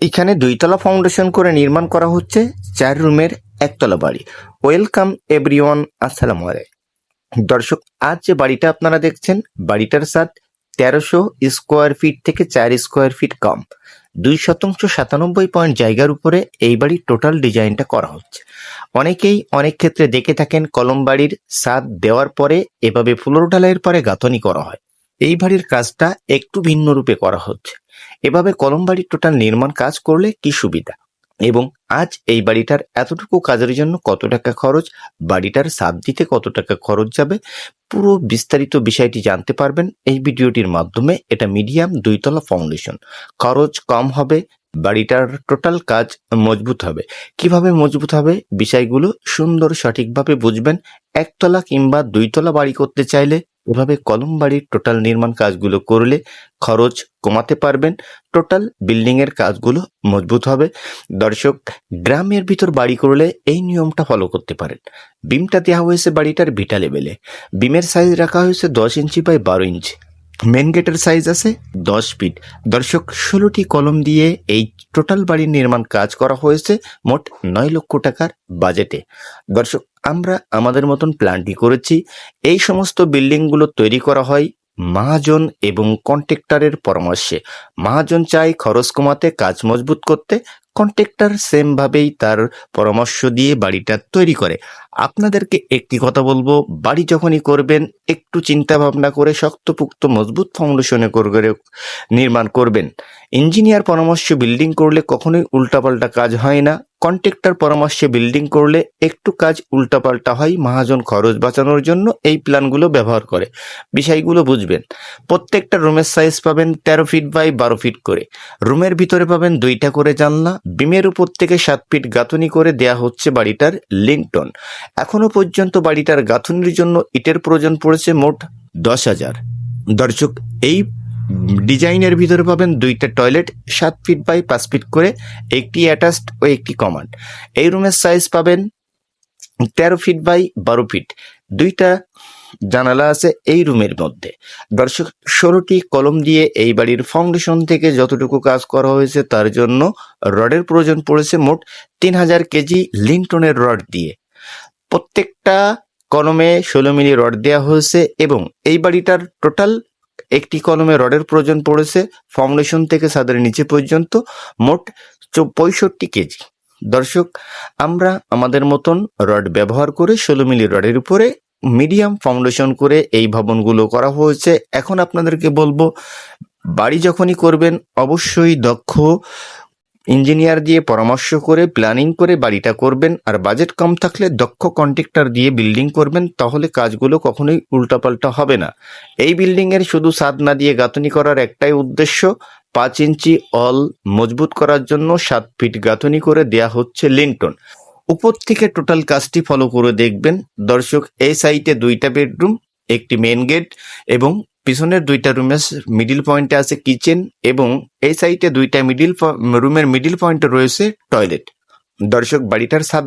এখানে দুইতলা ফাউন্ডেশন করে নির্মাণ করা হচ্ছে, চার রুমের একতলা বাড়ি। ওয়েলকাম এভরিওয়ান আসসালামু দর্শক, আজ যে বাড়িটা আপনারা দেখছেন, বাড়িটার সাত তেরোশো স্কোয়ার ফিট থেকে চার স্কোয়ার ফিট কম। দুই শতাংশ সাতানব্বই পয়েন্ট জায়গার উপরে এই বাড়ির টোটাল ডিজাইনটা করা হচ্ছে। অনেকেই অনেক ক্ষেত্রে দেখে থাকেন, কলম বাড়ির ছাদ দেওয়ার পরে এভাবে ফ্লোর ঢালাইয়ের পরে গাঁথনি করা হয়। এই বাড়ির কাজটা একটু ভিন্ন রূপে করা হচ্ছে। এভাবে কলম বাড়ির টোটাল নির্মাণ কাজ করলে কি সুবিধা? এবং আজ এই বাড়িটার এতটুকু কাজের জন্য কত টাকা খরচ? বাড়িটার সাপ দিতে কত টাকা খরচ যাবে? পুরো বিস্তারিত বিষয়টি জানতে পারবেন এই ভিডিওটির মাধ্যমে। এটা মিডিয়াম দুইতলা ফাউন্ডেশন। খরচ কম হবে, বাড়িটার টোটাল কাজ মজবুত হবে। কীভাবে মজবুত হবে? বিষয়গুলো সুন্দর সঠিকভাবে বুঝবেন। একতলা কিংবা দুইতলা বাড়ি করতে চাইলে এভাবে কলম বাড়ির টোটাল নির্মাণ কাজগুলো করলে খরচ কমাতে পারবেন। টোটাল বিল্ডিংয়ের কাজগুলো মজবুত হবে। দর্শক, গ্রামের ভিতর বাড়ি করলে এই নিয়মটা ফলো করতে পারেন। বিমটা দেওয়া হয়েছে বাড়িটার ভিটা লেভেলে বিমের সাইজ রাখা হয়েছে দশ ইঞ্চি বাই বারো ইঞ্চি। মেন গেটের সাইজ আছে দশ ফিট দর্শক, ষোলোটি কলম দিয়ে এই টোটাল বাড়ির নির্মাণ কাজ করা হয়েছে মোট নয় লক্ষ টাকার বাজেটে দর্শক, আমরা আমাদের মতন প্ল্যানটি করেছি। এই সমস্ত বিল্ডিংগুলো তৈরি করা হয় মহাজন এবং কন্ট্রাক্টরের পরামর্শে মহাজন চাই খরচ কমাতে, কাজ মজবুত করতে, কন্ট্রাক্টর সেম ভাবেই তার পরামর্শ দিয়ে বাড়িটা তৈরি করে। আপনাদেরকে একটি কথা বলব, বাড়ি যখনই করবেন, একটু চিন্তা ভাবনা করে শক্তপুক্ত মজবুত ফাউন্ডেশনে করে নির্মাণ করবেন। ইঞ্জিনিয়ার পরামর্শে বিল্ডিং করলে কখনোই উল্টাপাল্টা কাজ হয় না। কন্ট্রাক্টর পরামর্শে বিল্ডিং করলে একটু কাজ উল্টাপাল্টা হয়, মহাজন খরচ বাঁচানোর জন্য এই প্ল্যানগুলো ব্যবহার করে। বিষয়গুলো বুঝবেন। প্রত্যেকটা রুমের সাইজ পাবেন তেরো ফিট বাই বারো ফিট করে। রুমের ভিতরে পাবেন দুইটা করে জানলা। বিমের উপর থেকে সাত ফিট গাঁথনি করে দেয়া হচ্ছে বাড়িটার লিংটন এখনও পর্যন্ত বাড়িটার গাঁথনির জন্য ইটের প্রয়োজন পড়েছে মোট দশ হাজার। দর্শক, এই ডিজাইনের ভিতরে পাবেন দুইটা টয়লেট, সাত ফিট বাই পাঁচ ফিট করে, একটি অ্যাটাচড ও একটি কমান এই রুমের সাইজ পাবেন তেরো ফিট বাই বারো ফিট দুইটা জানালা আছে এই রুমের মধ্যে। দর্শক, ষোলোটি কলম দিয়ে এই বাড়ির ফাউন্ডেশন থেকে যতটুকু কাজ করা হয়েছে তার জন্য রডের প্রয়োজন পড়েছে মোট তিন হাজার কেজি লিন্টনের রড দিয়ে। প্রত্যেকটা কলমে ষোলো মিলি রড দেওয়া হয়েছে এবং এই বাড়িটার টোটাল একটি কলমে রডের প্রয়োজন পড়েছে ফাউন্ডেশন থেকে সাদের নিচে পর্যন্ত, মোট পঁয়ষট্টি কেজি। দর্শক, আমরা আমাদের মতন রড ব্যবহার করে ষোলো মিলি রডের উপরে মিডিয়াম ফাউন্ডেশন করে এই ভবনগুলো করা হয়েছে। এখন আপনাদেরকে বলব, বাড়ি যখনই করবেন, অবশ্যই দক্ষ ইঞ্জিনিয়ার দিয়ে পরামর্শ করে প্ল্যানিং করে বাড়িটা করবেন, আর বাজেট কম থাকলে দক্ষ কন্ট্রাক্টর দিয়ে বিল্ডিং করবেন, তাহলে কাজগুলো কখনোই উল্টাপাল্টা হবে না। এই বিল্ডিং এর শুধু ছাদ না দিয়ে গাঁথনি করার একটাই উদ্দেশ্য, পাঁচ ইঞ্চি অল মজবুত করার জন্য সাত ফিট গাঁথনি করে দেয়া হচ্ছে লিন্টন উপর থেকে টোটাল কাজটি ফলো করে দেখবেন। দর্শক, এই সাইটে দুইটা বেডরুম একটি মেন গেট এবং পিছনের দুইটা রুমের মিডিল পয়েন্টে আছে কিচেন এবং এই সাইটে দুইটা মিডিল রুমের মিডিল পয়েন্টে রয়েছে টয়লেট দর্শক, বাড়িটার সাপ